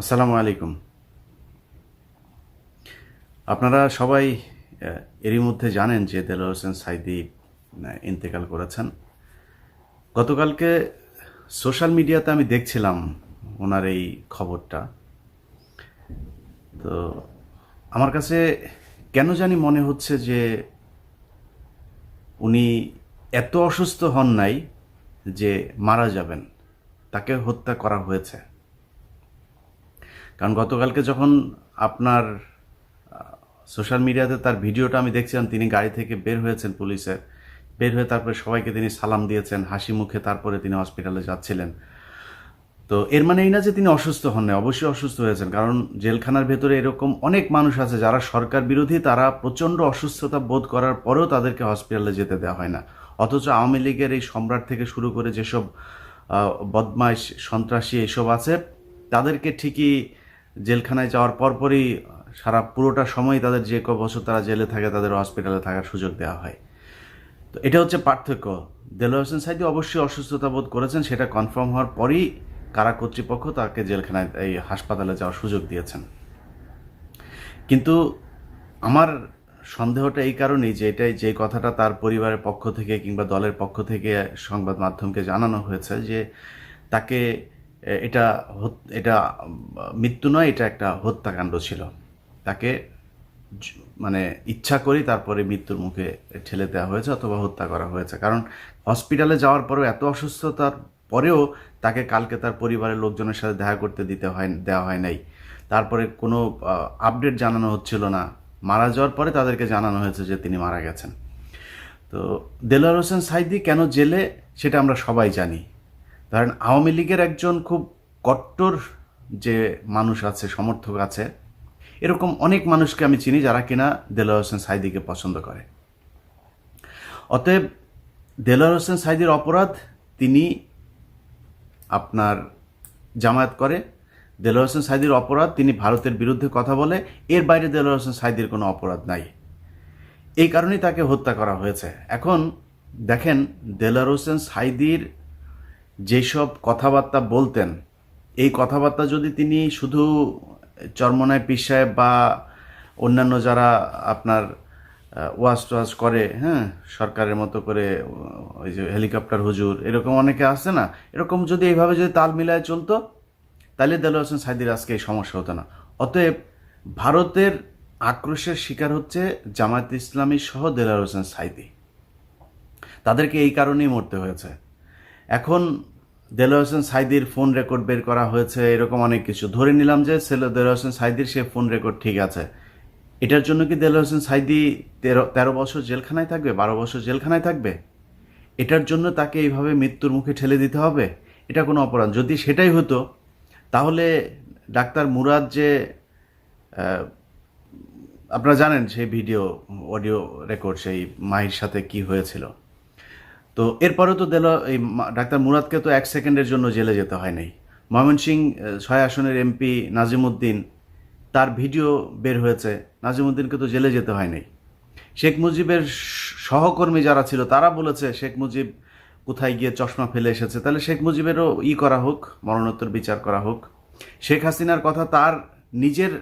আসসালামু আলাইকুম। আপনারা সবাই এরই মধ্যে জানেন যে দেলোয়ার হোসেন সাইদি ইন্তেকাল করেছেন। গতকালকে সোশ্যাল মিডিয়াতে আমি দেখছিলাম ওনার এই খবরটা। তো আমার কাছে কেন জানি মনে হচ্ছে যে উনি এত অসুস্থ হন নাই যে মারা যাবেন, তাকে হত্যা করা হয়েছে। কারণ গতকালকে যখন আপনার সোশ্যাল মিডিয়াতে তার ভিডিওটা আমি দেখছিলাম, তিনি গাড়ি থেকে বের হয়েছেন পুলিশের বের হয়ে তারপরে সবাইকে তিনি সালাম দিয়েছেন, হাসি মুখে তারপরে তিনি হসপিটালে যাচ্ছিলেন। তো এর মানে এই না যে তিনি অসুস্থ হন না অবশ্যই অসুস্থ হয়েছেন, কারণ জেলখানার ভেতরে এরকম অনেক মানুষ আছে যারা সরকার বিরোধী, তারা প্রচণ্ড অসুস্থতা বোধ করার পরেও তাদেরকে হসপিটালে যেতে দেওয়া হয় না। অথচ আওয়ামী লীগের এই সম্রাট থেকে শুরু করে যেসব বদমাইশ, সন্ত্রাসী এইসব আছে, তাদেরকে ঠিকই জেলখানায় যাওয়ার পরপরই সারা পুরোটা সময় তাদের যে ক বছর তারা জেলে থাকে, তাদের হসপিটালে থাকার সুযোগ দেওয়া হয়। তো এটা হচ্ছে পার্থক্য। দেলোয়ার হোসেন সাইদি অবশ্যই অসুস্থতা বোধ করেছেন, সেটা কনফার্ম হওয়ার পরই কারা কর্তৃপক্ষ তাকে জেলখানায়, এই হাসপাতালে যাওয়ার সুযোগ দিয়েছেন। কিন্তু আমার সন্দেহটা এই কারণেই যে এটাই যে কথাটা তার পরিবারের পক্ষ থেকে কিংবা দলের পক্ষ থেকে সংবাদ মাধ্যমকে জানানো হয়েছে যে তাকে এটা এটা মৃত্যু নয়, এটা একটা হত্যাকাণ্ড ছিল। তাকে মানে ইচ্ছা করি তারপরে মৃত্যুর মুখে ঠেলে দেওয়া হয়েছে অথবা হত্যা করা হয়েছে। কারণ হসপিটালে যাওয়ার পরেও এত অসুস্থতার পরেও তাকে কালকে তার পরিবারের লোকজনের সাথে দেখা করতে দিতে হয়, দেওয়া হয় নাই। তারপরে কোনো আপডেট জানানো হচ্ছিল না। মারা যাওয়ার পরে তাদেরকে জানানো হয়েছে যে তিনি মারা গেছেন। তো দেলোয়ার হোসেন সাইদি কেন জেলে, সেটা আমরা সবাই জানি। ধরেন আওয়ামী লীগের একজন খুব কট্টর যে মানুষ আছে, সমর্থক আছে, এরকম অনেক মানুষকে আমি চিনি যারা কিনা দেলোয়ার হোসেন সাইদিকে পছন্দ করে। অতএব দেলোয়ার হোসেন সাইদির অপরাধ তিনি আপনার জামায়াত করে। দেলোয়ার হোসেন সাইদির অপরাধ তিনি ভারতের বিরুদ্ধে কথা বলে। এর বাইরে দেলোয়ার হোসেন সাইদির কোনো অপরাধ নাই। এই কারণেই তাকে হত্যা করা হয়েছে। এখন দেখেন দেলোয়ার হোসেন সাইদির যেসব কথাবার্তা বলতেন এই কথাবার্তা যদি তিনি শুধু চরমনায় সাহেব বা অন্যান্য যারা আপনার আহ, ওয়াজ টোয়াজ করে হ্যাঁ সরকারের মতো করে ওই যে হেলিকপ্টার হুজুর এরকম অনেকে আছে না? এরকম যদি এইভাবে যদি তাল মিলায় চলতো তাহলে দেলোয়ার হোসেন সাইদির আজকে এই সমস্যা হতো না। অতএব ভারতের আক্রোশের শিকার হচ্ছে জামায়াত ইসলামী সহ দেলোয়ার হোসেন সাইদি। তাদেরকে এই কারণেই মরতে হয়েছে। এখন দেলোয়ার হোসেন সাইদির ফোন রেকর্ড বের করা হয়েছে, এরকম অনেক কিছু। ধরে নিলাম যে সেলো, দেলোয়ার হোসেন সাইদির সে ফোন রেকর্ড ঠিক আছে। এটার জন্য কি দেলোয়ার হোসেন সাইদি তেরো তেরো বছর জেলখানায় থাকবে? বারো বছর জেলখানায় থাকবে? এটার জন্য তাকে এইভাবে মৃত্যুর মুখে ঠেলে দিতে হবে? এটা কোনো অপরাধ। যদি সেটাই হতো, তাহলে ডাক্তার মুরাদ যে আপনারা জানেন সেই ভিডিও অডিও রেকর্ড সেই মাহির সাথে কি হয়েছিল। তো এরপরেও তো দিল এই ডাক্তার মুরাদকে তো এক সেকেন্ডের জন্য জেলে যেতে হয় নাই। ময়মনসিং ছয় আসনের এমপি নাজিমুদ্দিন, তার ভিডিও বের হয়েছে। নাজিমুদ্দিনকে তো জেলে যেতে হয় নাই। শেখ মুজিবের সহকর্মী যারা ছিল, তারা বলেছে, শেখ মুজিব কোথায় গিয়ে চশমা ফেলে এসেছে? তাহলে শেখ মুজিবেরও ই করা হোক, মরণোত্তর বিচার করা হোক। শেখ হাসিনার কথা তার নিজের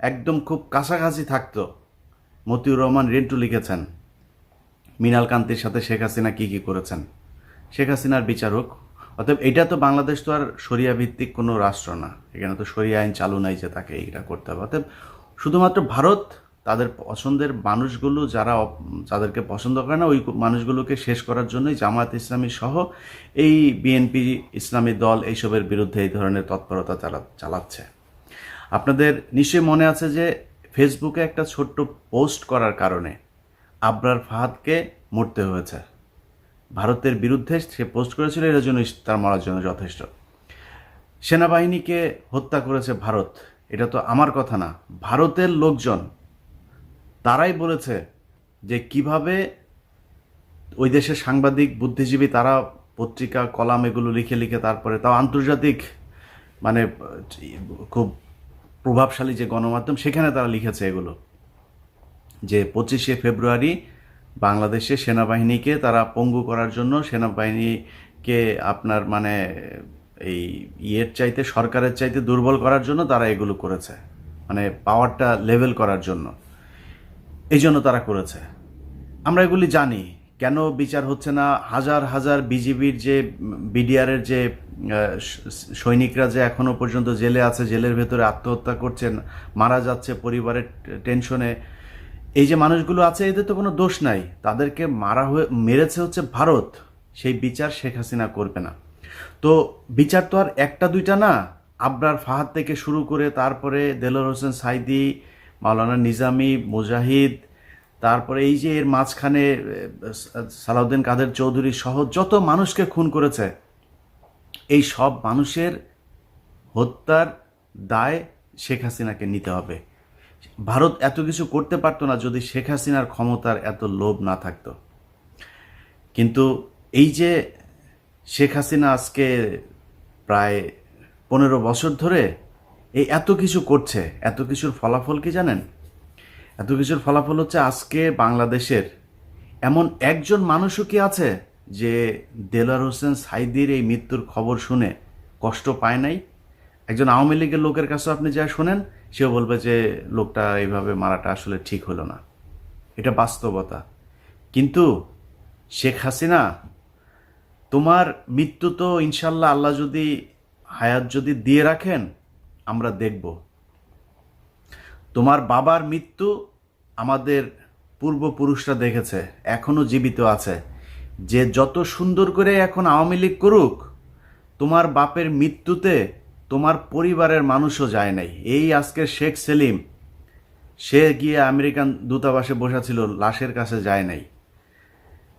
একদম খুব কাছাকাছি থাকতো। মতিউর রহমান রেন্টু লিখেছেন মৃণাল কান্তির সাথে শেখ হাসিনা কি কি করেছেন? শেখ হাসিনার বিচারক, অতএব এটা তো বাংলাদেশ তো আর সরিয়া ভিত্তিক কোনো রাষ্ট্র না। এখানে তো সরিয়া আইন চালু নাই যে তাকে এইটা করতে হবে। অতএব শুধুমাত্র ভারত তাদের পছন্দের মানুষগুলো যারা যাদেরকে পছন্দ করে না, ওই মানুষগুলোকে শেষ করার জন্যই জামায়াত ইসলামী সহ এই বিএনপি ইসলামী দল এইসবের বিরুদ্ধে এই ধরনের তৎপরতা চালা চালাচ্ছে। আপনাদের নিশ্চয়ই মনে আছে যে ফেসবুকে একটা ছোট্ট পোস্ট করার কারণে আবরার ফাহাদকে মরতে হয়েছে। ভারতের বিরুদ্ধে সে পোস্ট করেছিল, এর জন্য তার মরার জন্য যথেষ্ট। সেনাবাহিনীকে হত্যা করেছে ভারত। এটা তো আমার কথা না। ভারতের লোকজন, তারাই বলেছে যে কীভাবে ওই দেশের সাংবাদিক, বুদ্ধিজীবী, তারা পত্রিকা, কলাম এগুলো লিখে লিখে তারপরে তাও আন্তর্জাতিক মানে খুব প্রভাবশালী যে গণমাধ্যম, সেখানে তারা লিখেছে এগুলো। যে পঁচিশে ফেব্রুয়ারি বাংলাদেশে সেনাবাহিনীকে তারা পঙ্গু করার জন্য সেনাবাহিনীকে আপনার মানে এই ইয়ের চাইতে, সরকারের চাইতে দুর্বল করার জন্য তারা এগুলো করেছে। মানে পাওয়ারটা লেভেল করার জন্য। এই জন্য তারা করেছে। আমরা এগুলি জানি। কেন বিচার হচ্ছে না? হাজার হাজার বিজিবির যে, বিডিআরের যে সৈনিকরা যে এখনও পর্যন্ত জেলে আছে, জেলের ভেতরে আত্মহত্যা করছেন, মারা যাচ্ছে পরিবারের টেনশনে এই যে মানুষগুলো আছে, এদের তো কোনো দোষ নাই। তাদেরকে মারা হয়ে, মেরেছে হচ্ছে ভারত। সেই বিচার শেখ হাসিনা করবে না। তো বিচার তো আর একটা দুইটা না। আবরার ফাহাদ থেকে শুরু করে তারপরে দেলোর হোসেন সাইদি, মাওলানা নিজামি, মুজাহিদ, তারপরে এই যে এর মাঝখানে সালাউদ্দিন কাদের চৌধুরী সহ যত মানুষকে খুন করেছে, এই সব মানুষের হত্যার দায় শেখ হাসিনাকে নিতে হবে। ভারত এত কিছু করতে পারতো না যদি শেখ হাসিনার ক্ষমতার এত লোভ না থাকতো। কিন্তু এই যে শেখ হাসিনা আজকে প্রায় পনেরো বছর ধরে এই এত কিছু করছে, এত কিছুর ফলাফল কি জানেন? এত কিছুর ফলাফল হচ্ছে আজকে বাংলাদেশের এমন একজন মানুষও কি আছে যে দেলার হোসেন সাইদির এই মৃত্যুর খবর শুনে কষ্ট পায় নাই? একজন আওয়ামী লীগের লোকের কাছে আপনি যা শোনেন, সেও বলবে যে লোকটা এইভাবে মারাটা আসলে ঠিক হলো না। এটা বাস্তবতা। কিন্তু শেখ হাসিনা, তোমার মৃত্যু তো ইনশাল্লাহ আল্লাহ যদি হায়াত যদি দিয়ে রাখেন, আমরা দেখব। তোমার বাবার মৃত্যু আমাদের পূর্বপুরুষরা দেখেছে, এখনও জীবিত আছে। যে যত সুন্দর করে এখন আওয়ামী লীগ করুক, তোমার বাপের মৃত্যুতে তোমার পরিবারের মানুষও যায় নাই। এই আজকের শেখ সেলিম, সে গিয়ে আমেরিকান দূতাবাসে বসা ছিল লাশের কাছে যায় নাই।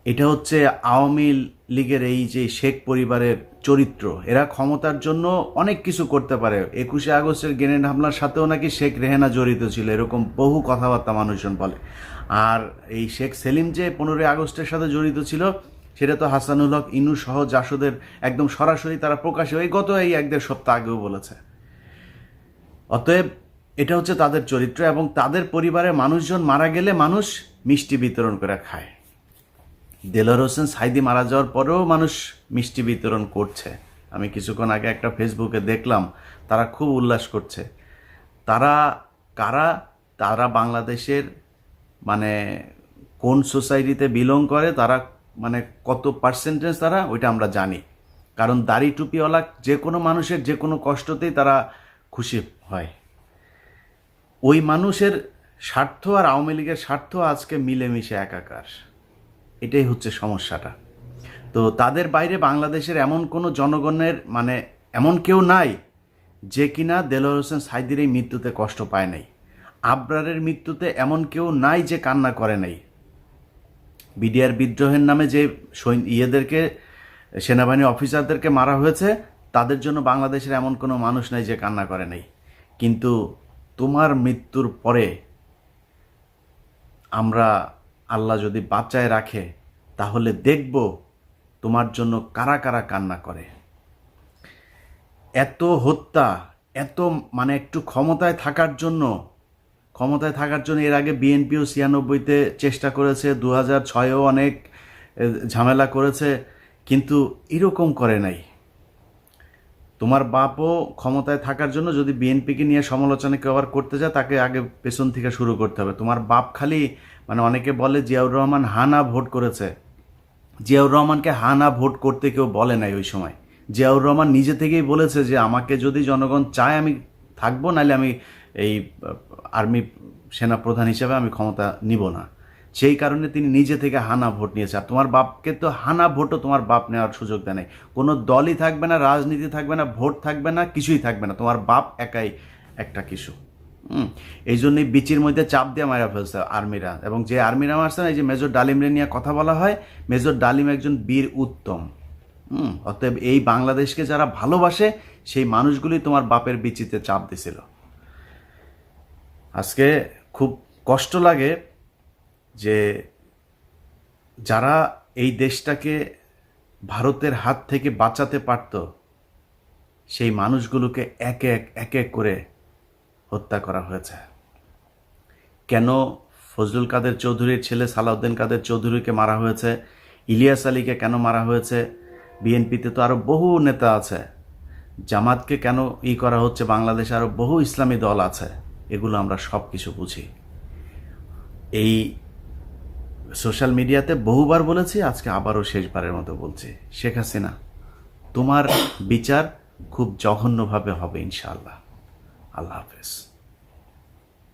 এটা হচ্ছে আওয়ামী লীগের এই যে শেখ পরিবারের চরিত্র, এরা ক্ষমতার জন্য অনেক কিছু করতে পারে। একুশে আগস্টের গ্রেনেড হামলার সাথেও নাকি শেখ রেহেনা জড়িত ছিল, এরকম বহু কথাবার্তা মানুষজন বলে। আর এই শেখ সেলিম যে পনেরোই আগস্টের সাথে জড়িত ছিল সেটা তো হাসানুল হক, ইনু সহ জাসদের একদম সরাসরি তারা প্রকাশে এই গত এই এক দেড় সপ্তাহ আগেও বলেছে। অতএব এটা হচ্ছে তাদের চরিত্র এবং তাদের পরিবারের মানুষজন মারা গেলে মানুষ মিষ্টি বিতরণ করে খায়। দেলোর হোসেন সাইদি মারা যাওয়ার পরেও মানুষ মিষ্টি বিতরণ করছে। আমি কিছুক্ষণ আগে একটা ফেসবুকে দেখলাম, তারা খুব উল্লাস করছে। তারা কারা? তারা বাংলাদেশের মানে কোন সোসাইটিতে বিলং করে, তারা মানে কত পার্সেন্টেজ তারা, ওইটা আমরা জানি। কারণ দাড়ি টুপিওয়ালা যে কোনো মানুষের যে কোনো কষ্টতেই তারা খুশি হয়। ওই মানুষের স্বার্থ আর আওয়ামী লীগের স্বার্থ আজকে মিলেমিশে একাকার। এটাই হচ্ছে সমস্যাটা। তো তাদের বাইরে বাংলাদেশের এমন কোনো জনগণের মানে এমন কেউ নাই যে কিনা দেলোয়ার হোসেন সাইদির এই মৃত্যুতে কষ্ট পায় নাই। আবরারের মৃত্যুতে এমন কেউ নাই যে কান্না করে নাই। বিডিআর বিদ্রোহের নামে যে সৈন- ইয়েদেরকে, সেনাবাহিনী অফিসারদেরকে মারা হয়েছে, তাদের জন্য বাংলাদেশের এমন কোনো মানুষ নাই যে কান্না করে নাই। কিন্তু তোমার মৃত্যুর পরে আমরা আল্লাহ যদি বাঁচায় রাখে, তাহলে দেখব তোমার জন্য কারা কারা কান্না করে। এত হত্যা, এত মানে একটু ক্ষমতায় থাকার জন্য ক্ষমতায় থাকার জন্য এর আগে বিএনপিও ছিয়ানব্বইতে চেষ্টা করেছে দু হাজার ছয়েও অনেক ঝামেলা করেছে, কিন্তু এরকম করে নাই। তোমার বাপও ক্ষমতায় থাকার জন্য যদি বিএনপিকে নিয়ে সমালোচনা কেউ আবার করতে যায়, তাকে আগে পেছন থেকে শুরু করতে হবে। তোমার বাপ খালি মানে অনেকে বলে জিয়াউর রহমান হানা ভোট করেছে। জিয়াউর রহমানকে হানা ভোট করতে কেউ বলে নাই ওই সময়। জিয়াউর রহমান নিজে থেকেই বলেছে যে, আমাকে যদি জনগণ চায়, আমি থাকব, নাহলে আমি এই আর্মি সেনা প্রধান হিসেবে আমি ক্ষমতা নিব না। সেই কারণে তিনি নিজে থেকে হানা ভোট নিয়েছে। আর তোমার বাপকে তো হানা ভোটও তোমার বাপ নেওয়ার সুযোগ দেয় নাই। কোনো দলই থাকবে না, রাজনীতি থাকবে না, ভোট থাকবে না, কিছুই থাকবে না। তোমার বাপ একাই একটা কিছু। এই জন্যই বিচির মধ্যে চাপ দিয়ে মারা ফেলছে আর্মিরা। এবং যে আর্মিরা মারছে না, এই যে মেজর ডালিমরে নিয়ে কথা বলা হয়, মেজর ডালিম একজন বীর উত্তম। হুম। অতএব এই বাংলাদেশকে যারা ভালোবাসে, সেই মানুষগুলি তোমার বাপের বিচিতে চাপ দিছিল। আজকে খুব কষ্ট লাগে যে যারা এই দেশটাকে ভারতের হাত থেকে বাঁচাতে পারত, সেই মানুষগুলোকে এক এক এক এক করে হত্যা করা হয়েছে। কেন ফজলুল কাদের চৌধুরীর ছেলে সালাউদ্দিন কাদের চৌধুরীকে মারা হয়েছে? ইলিয়াস আলীকে কেন মারা হয়েছে? বিএনপিতে তো আরও বহু নেতা আছে। জামাতকে কেন ই করা হচ্ছে? বাংলাদেশে আরও বহু ইসলামী দল আছে। এগুলো আমরা সব কিছু বুঝি। এই সোশ্যাল মিডিয়াতে বহুবার বলেছি, আজকে আবারও শেষবারের মতো বলছি। শেখ হাসিনা, তোমার বিচার খুব জঘন্যভাবে হবে ইনশাআল্লাহ। আল্লাহ হাফেজ।